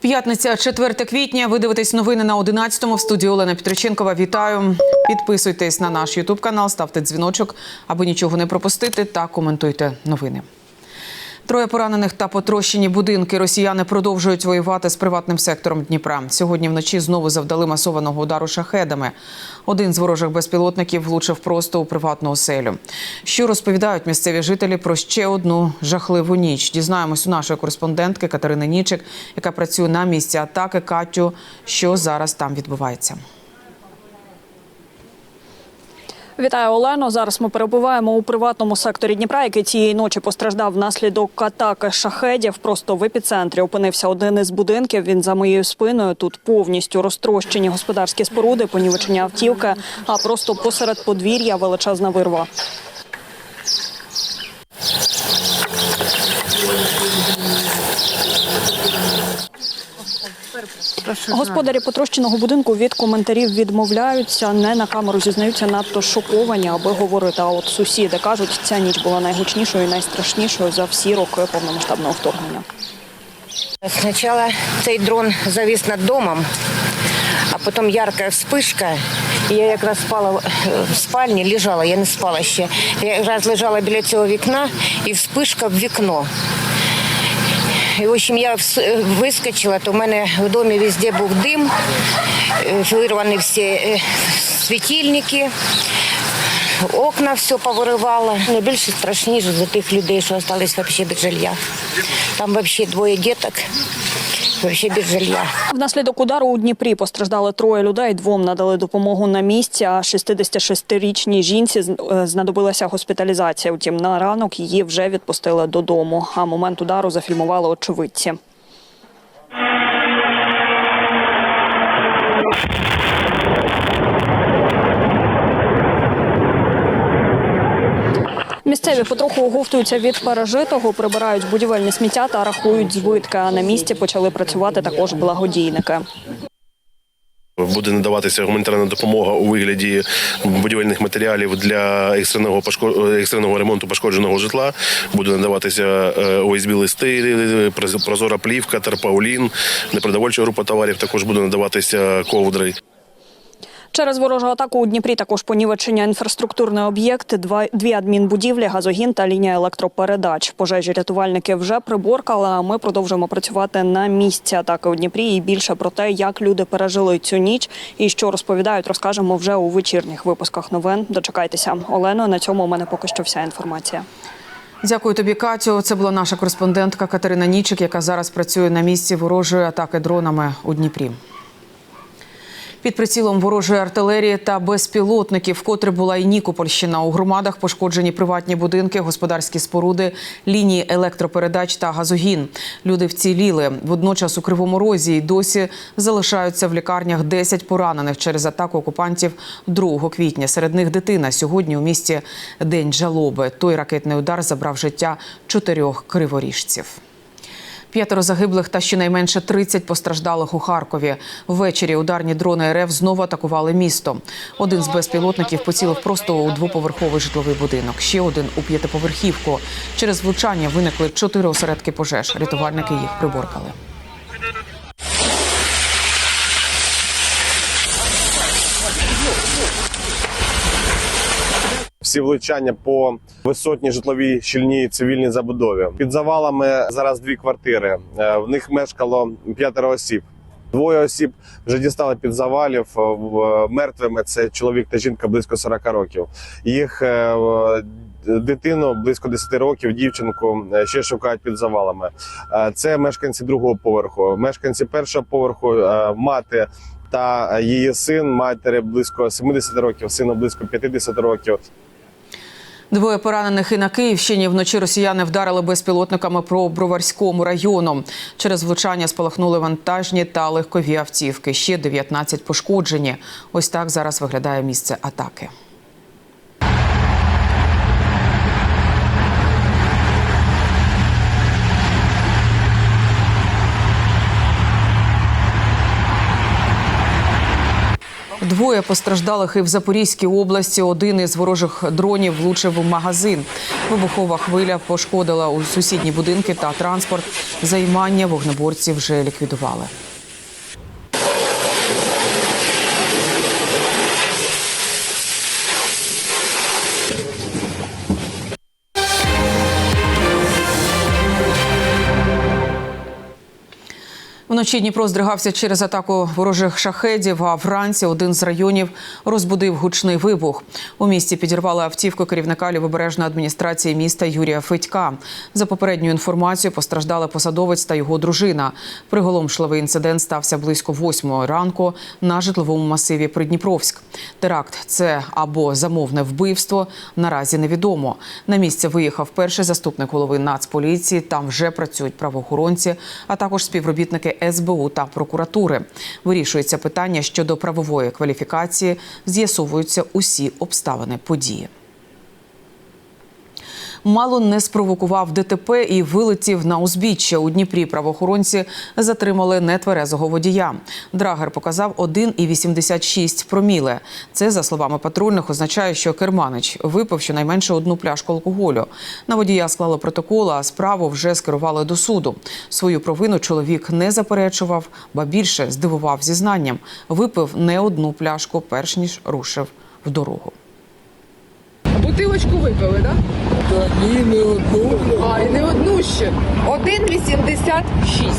П'ятниця, 4 квітня. Ви дивитесь новини на 11-му. В студії Олена Петриченкова. Вітаю. Підписуйтесь на наш Ютуб канал, ставте дзвіночок, аби нічого не пропустити, та коментуйте новини. Троє поранених та потрощені будинки. Росіяни продовжують воювати з приватним сектором Дніпра. Сьогодні вночі знову завдали масованого удару шахедами. Один з ворожих безпілотників влучив просто у приватну оселю. Що розповідають місцеві жителі про ще одну жахливу ніч? Дізнаємось у нашої кореспондентки Катерини Нічик, яка працює на місці атаки. Катю, що зараз там відбувається? Вітаю, Олено. Зараз ми перебуваємо у приватному секторі Дніпра, який цієї ночі постраждав внаслідок атаки шахедів. Просто в епіцентрі опинився один із будинків. Він за моєю спиною. Тут повністю розтрощені господарські споруди, понівечення автівки, а просто посеред подвір'я величезна вирва. Господарі потрощеного будинку від коментарів відмовляються, не на камеру зізнаються надто шоковані, аби говорити. А от сусіди кажуть, ця ніч була найгучнішою і найстрашнішою за всі роки повномасштабного вторгнення. Сначала цей дрон завис над домом, а потім ярка вспишка. І я якраз спала в- в спальні, лежала, я не спала ще. Я якраз лежала біля цього вікна і вспишка в вікно. І, в общем, я вискочила, то в мене в домі везде був дим, е, вирвані всі е, світильники, окна все повиривало. Найбільше страшніше за тих людей, що залишились взагалі без жилья. Там взагалі двоє діток, взагалі без жилья. Внаслідок удару у Дніпрі постраждали троє людей. Двом надали допомогу на місці. А 66-річній жінці е, знадобилася госпіталізація. Втім, на ранок її вже відпустили додому. А момент удару зафільмували очевидці. Місцеві потроху оговтуються від пережитого, прибирають будівельні сміття та рахують збитки. А на місці почали працювати також благодійники. Буде надаватися гуманітарна допомога у вигляді будівельних матеріалів для екстреного екстреного ремонту пошкодженого житла. Буде надаватися е, ОСБ листи, е, прозора плівка, тарпаулін, непродовольча група товарів. Також буде надаватися ковдри. Через ворожу атаку у Дніпрі також понівечення інфраструктурний об'єкт, дві адмінбудівлі, газогін та лінія електропередач. Пожежі рятувальники вже приборкали. А ми продовжуємо працювати на місці атаки у Дніпрі. І більше про те, як люди пережили цю ніч і що розповідають, розкажемо вже у вечірніх випусках новин. Дочекайтеся, Олено. На цьому у мене поки що вся інформація. Дякую тобі, Катю. Це була наша кореспондентка Катерина Нічик, яка зараз працює на місці ворожої атаки дронами у Дніпрі. Під прицілом ворожої артилерії та безпілотників, вкотре була і Нікопольщина. У громадах пошкоджені приватні будинки, господарські споруди, лінії електропередач та газогін. Люди вціліли. Водночас у Кривому Розі й досі залишаються в лікарнях 10 поранених через атаку окупантів 2 квітня. Серед них дитина. Сьогодні у місті День жалоби. Той ракетний удар забрав життя чотирьох криворіжців. П'ятеро загиблих та щонайменше 30 постраждалих у Харкові. Ввечері ударні дрони РФ знову атакували місто. Один з безпілотників поцілив просто у двоповерховий житловий будинок. Ще один у п'ятиповерхівку. Через влучання виникли чотири осередки пожеж. Рятувальники їх приборкали. Всі влучання по висотній житловій щільній цивільній забудові. Під завалами зараз дві квартири. Е, В них мешкало п'ятеро осіб. Двоє осіб вже дістали під завалів е, мертвими. Це чоловік та жінка близько 40 років. Їх е, дитину близько 10 років, дівчинку е, ще шукають під завалами. Е, Це мешканці другого поверху. Мешканці першого поверху, е, мати та її син, матері близько 70 років, сину близько 50 років. Двоє поранених і на Київщині вночі росіяни вдарили безпілотниками по Броварському району. Через влучання спалахнули вантажні та легкові автівки. Ще 19 пошкоджені. Ось так зараз виглядає місце атаки. Двоє постраждалих і в Запорізькій області. Один із ворожих дронів влучив у магазин. Вибухова хвиля пошкодила у сусідні будинки та транспорт. Займання вогнеборці вже ліквідували. Вночі Дніпро здригався через атаку ворожих шахедів. А вранці один з районів розбудив гучний вибух. У місті підірвали автівку керівника лівобережної адміністрації міста Юрія Федька. За попередньою інформацією, постраждали посадовець та його дружина. Приголомшливий інцидент стався близько восьмої ранку на житловому масиві Придніпровськ. Теракт це або замовне вбивство. Наразі невідомо. На місце виїхав перший заступник голови Нацполіції. Там вже працюють правоохоронці, а також співробітники СБУ та прокуратури. Вирішується питання щодо правової кваліфікації. З'ясовуються усі обставини події. Мало не спровокував ДТП і вилетів на узбіччя. У Дніпрі правоохоронці затримали нетверезого водія. Драгер показав 1,86 проміле. Це, за словами патрульних, означає, що керманич випив щонайменше одну пляшку алкоголю. На водія склали протокол, а справу вже скерували до суду. Свою провину чоловік не заперечував, ба більше здивував зізнанням. Випив не одну пляшку, перш ніж рушив в дорогу. Бутилочку випили, так? Та ні, не одну. А, і не одну ще. 1,86.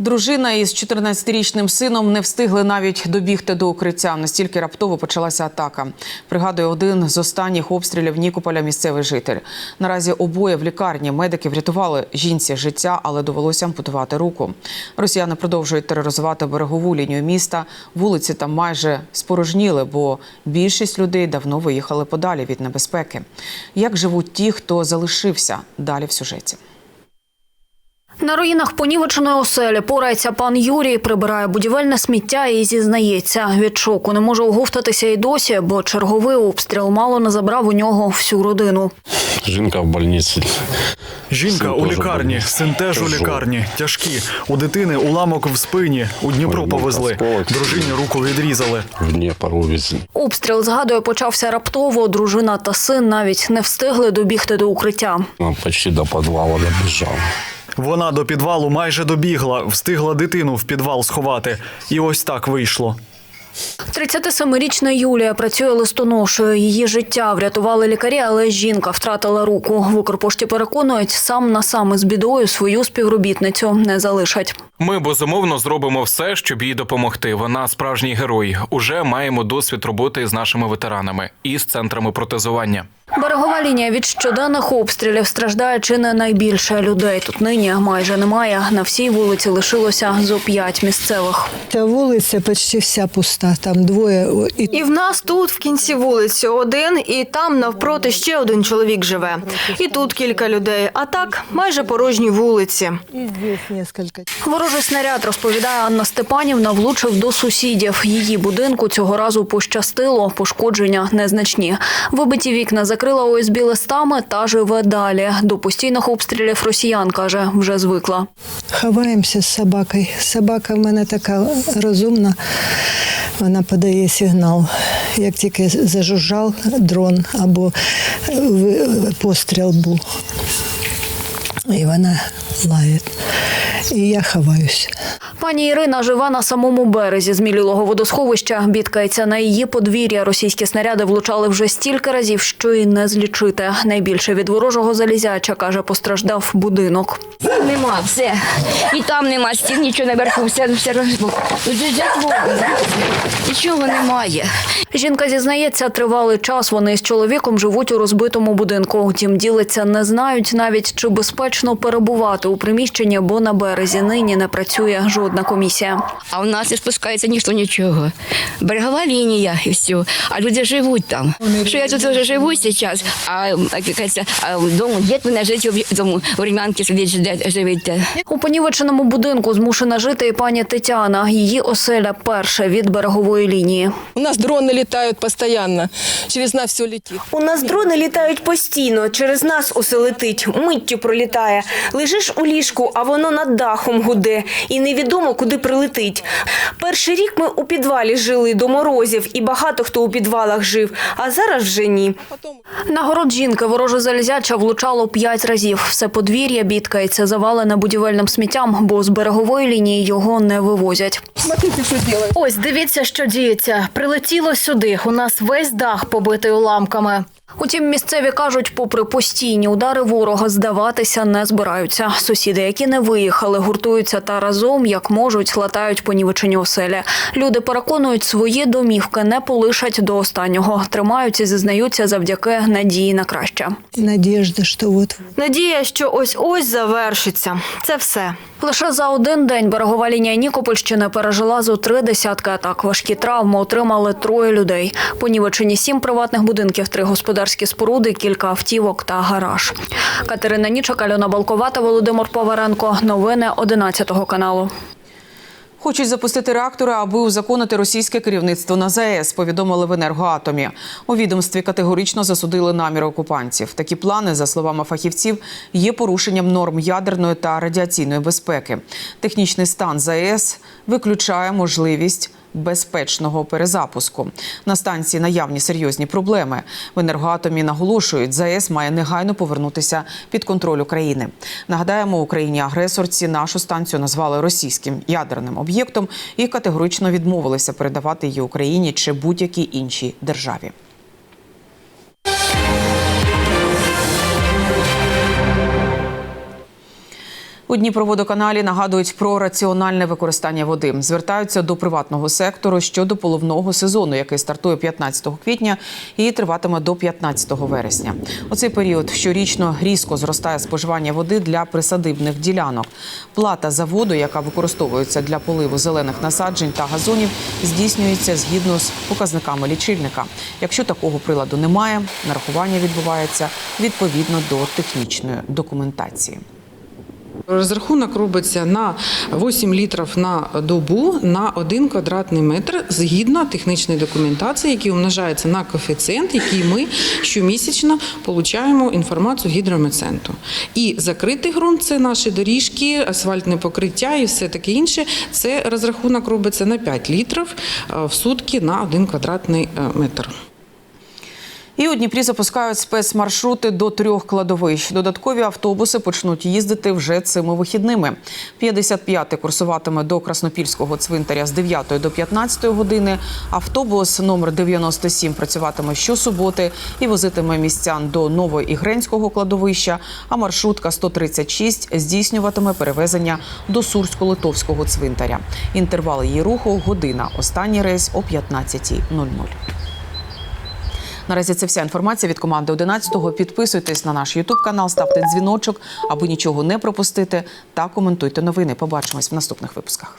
Дружина із 14-річним сином не встигли навіть добігти до укриття. Настільки раптово почалася атака. Пригадує один з останніх обстрілів Нікополя місцевий житель. Наразі обоє в лікарні медики врятували жінці життя, але довелося ампутувати руку. Росіяни продовжують тероризувати берегову лінію міста. Вулиці там майже спорожніли, бо більшість людей давно виїхали подалі від небезпеки. Як живуть ті, хто залишився? Далі в сюжеті. На руїнах понівеченої оселі порається пан Юрій, прибирає будівельне сміття і зізнається. Від шоку не може оговтатися і досі, бо черговий обстріл мало не забрав у нього всю родину. Жінка в больниці. Жінка Син у лікарні, син теж у лікарні, тяжкі. У дитини уламок в спині. У Дніпро повезли. Дружині руку відрізали. В Дніпро увезли. Обстріл, згадує, почався раптово. Дружина та син навіть не встигли добігти до укриття. Вона почти до підвалу добіжав. Вона до підвалу майже добігла, встигла дитину в підвал сховати. І ось так вийшло. 37-річна Юлія працює листоношою. Її життя врятували лікарі, але жінка втратила руку. В Укрпошті переконують, сам на сам із бідою свою співробітницю не залишать. Ми безумовно зробимо все, щоб їй допомогти. Вона справжній герой. Уже маємо досвід роботи з нашими ветеранами і з центрами протезування. Берегова лінія від щоденних обстрілів страждає чи не найбільше людей. Тут нині майже немає. На всій вулиці лишилося зо п'ять місцевих. Ця вулиця почти вся пуста. Там двоє і І в нас тут в кінці вулиці один, і там навпроти ще один чоловік живе. І тут кілька людей. А так майже порожні вулиці. Ворожий снаряд, розповідає Анна Степанівна, влучив до сусідів. Її будинку цього разу пощастило, пошкодження незначні. Вибиті вікна закрила ОСБ листами та живе далі. До постійних обстрілів росіян, каже, вже звикла. Ховаємося з собакою. Собака в мене така розумна. Вона подає сигнал. Як тільки зажужжав дрон або постріл був. І вона лає. І я ховаюся. Пані Ірина живе на самому березі змілілого водосховища. Бідкається на її подвір'я. Російські снаряди влучали вже стільки разів, що і не злічити. Найбільше від ворожого залізяча, каже, постраждав будинок. Нема, все. І там нема стін, нічого наверху, все, все розбу. Нічого немає. Жінка зізнається, тривалий час вони з чоловіком живуть у розбитому будинку. Втім, ділиться не знають навіть, чи безпечно перебувати у приміщенні, бо на березі нині не працює жоден міжнародна комісія. А у нас не спускається ніхто нічого. Берегова лінія і все. А люди живуть там. Що я тут вже живу зараз, а вдома дід мене жити в тому в Рім'янці сидить, де живете. У понівеченому будинку змушена жити і пані Тетяна. Її оселя перша від берегової лінії. У нас дрони літають постійно. Через нас все летить. У нас дрони літають постійно, через нас усе летить, миттю пролітає. Лежиш у ліжку, а воно над дахом гуде, і невідомо, куди прилетить. Перший рік ми у підвалі жили до морозів, і багато хто у підвалах жив, а зараз вже ні. На город жінки вороже залізяча влучало п'ять разів. Все подвір'я бідкається, завалене будівельним сміттям, бо з берегової лінії його не вивозять. Ось дивіться, що діється. Прилетіло сюди. У нас весь дах побитий уламками. Утім, місцеві кажуть, попри постійні удари ворога, здаватися не збираються. Сусіди, які не виїхали, гуртуються та разом, як можуть, латають понівечені оселі. Люди переконують, свої домівки не полишать до останнього. Тримаються, зізнаються завдяки надії на краще. Надежда, що от Надія, що ось ось завершиться. Це все. Лише за один день берегова лінія Нікопольщини пережила зо три десятки атак. Важкі травми отримали троє людей. Понівечені сім приватних будинків, три господарські споруди, кілька автівок та гараж. Катерина Нічок, Альона Балковата, Володимир Поваренко. Новини 11 каналу. Хочуть запустити реактори, аби узаконити російське керівництво на ЗАЕС, повідомили в енергоатомі. У відомстві категорично засудили наміри окупантів. Такі плани, за словами фахівців, є порушенням норм ядерної та радіаційної безпеки. Технічний стан ЗАЕС виключає можливість. Безпечного перезапуску на станції наявні серйозні проблеми. В енергоатомі наголошують, ЗАЕС має негайно повернутися під контроль України. Нагадаємо, Україні агресорці нашу станцію назвали російським ядерним об'єктом і категорично відмовилися передавати її Україні чи будь-якій іншій державі. У Дніпроводоканалі нагадують про раціональне використання води. Звертаються до приватного сектору щодо поливного сезону, який стартує 15 квітня і триватиме до 15 вересня. У цей період щорічно різко зростає споживання води для присадибних ділянок. Плата за воду, яка використовується для поливу зелених насаджень та газонів, здійснюється згідно з показниками лічильника. Якщо такого приладу немає, нарахування відбувається відповідно до технічної документації. Розрахунок робиться на 8 літрів на добу на 1 квадратний метр згідно технічної документації, який умножається на коефіцієнт, який ми щомісячно отримуємо інформацію гідрометцентру. І закритий ґрунт це наші доріжки, асфальтне покриття і все таке інше. Це розрахунок робиться на 5 літрів е, в сутки на 1 квадратний е, метр. І у Дніпрі запускають спецмаршрути до трьох кладовищ. Додаткові автобуси почнуть їздити вже цими вихідними. 55-й курсуватиме до Краснопільського цвинтаря з 9 до 15 години. Автобус номер 97 працюватиме щосуботи і возитиме містян до Новоігренського кладовища. А маршрутка 136 здійснюватиме перевезення до Сурсько-Литовського цвинтаря. Інтервал її руху година. Останній рейс о 15.00. Наразі це вся інформація від команди 11-го. Підписуйтесь на наш Ютуб канал, ставте дзвіночок, аби нічого не пропустити, та коментуйте новини. Побачимось в наступних випусках.